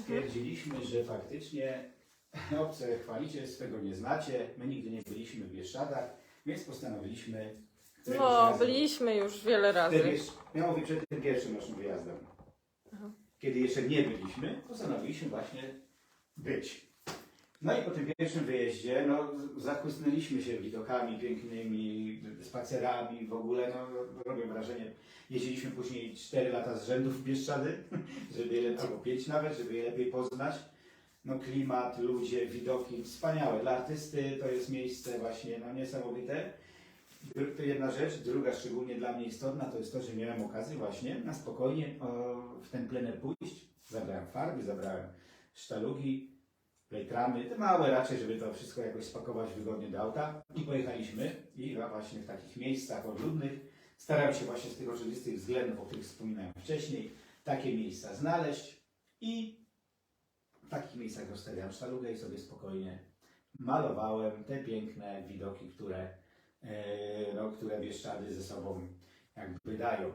stwierdziliśmy, że faktycznie obce chwalicie, swego nie znacie, my nigdy nie byliśmy w Bieszczadach, więc postanowiliśmy... któregoś No, razu- byliśmy już wiele razy. Jeszcze, miało być przed tym pierwszym naszym wyjazdem. Aha. Kiedy jeszcze nie byliśmy, postanowiliśmy właśnie być. No i po tym pierwszym wyjeździe, no, zachłysnęliśmy się widokami pięknymi, spacerami, w ogóle, no, robią wrażenie. Jeździliśmy później 4 lata z rzędu w Bieszczady, żeby je, albo 5 nawet, żeby je lepiej poznać. No klimat, ludzie, widoki, wspaniałe. Dla artysty to jest miejsce właśnie no, niesamowite. To jedna rzecz. Druga, szczególnie dla mnie istotna, to jest to, że miałem okazję właśnie na spokojnie o, w ten plener pójść. Zabrałem farby, zabrałem sztalugi, plejtramy, te małe raczej, żeby to wszystko jakoś spakować wygodnie do auta. I pojechaliśmy i właśnie w takich miejscach odludnych starałem się właśnie z tych oczywistych względów, o których wspominałem wcześniej, takie miejsca znaleźć i w takich miejscach rozstawiałem sztalugę i sobie spokojnie malowałem te piękne widoki, które, e, no, które Bieszczady ze sobą jakby dają.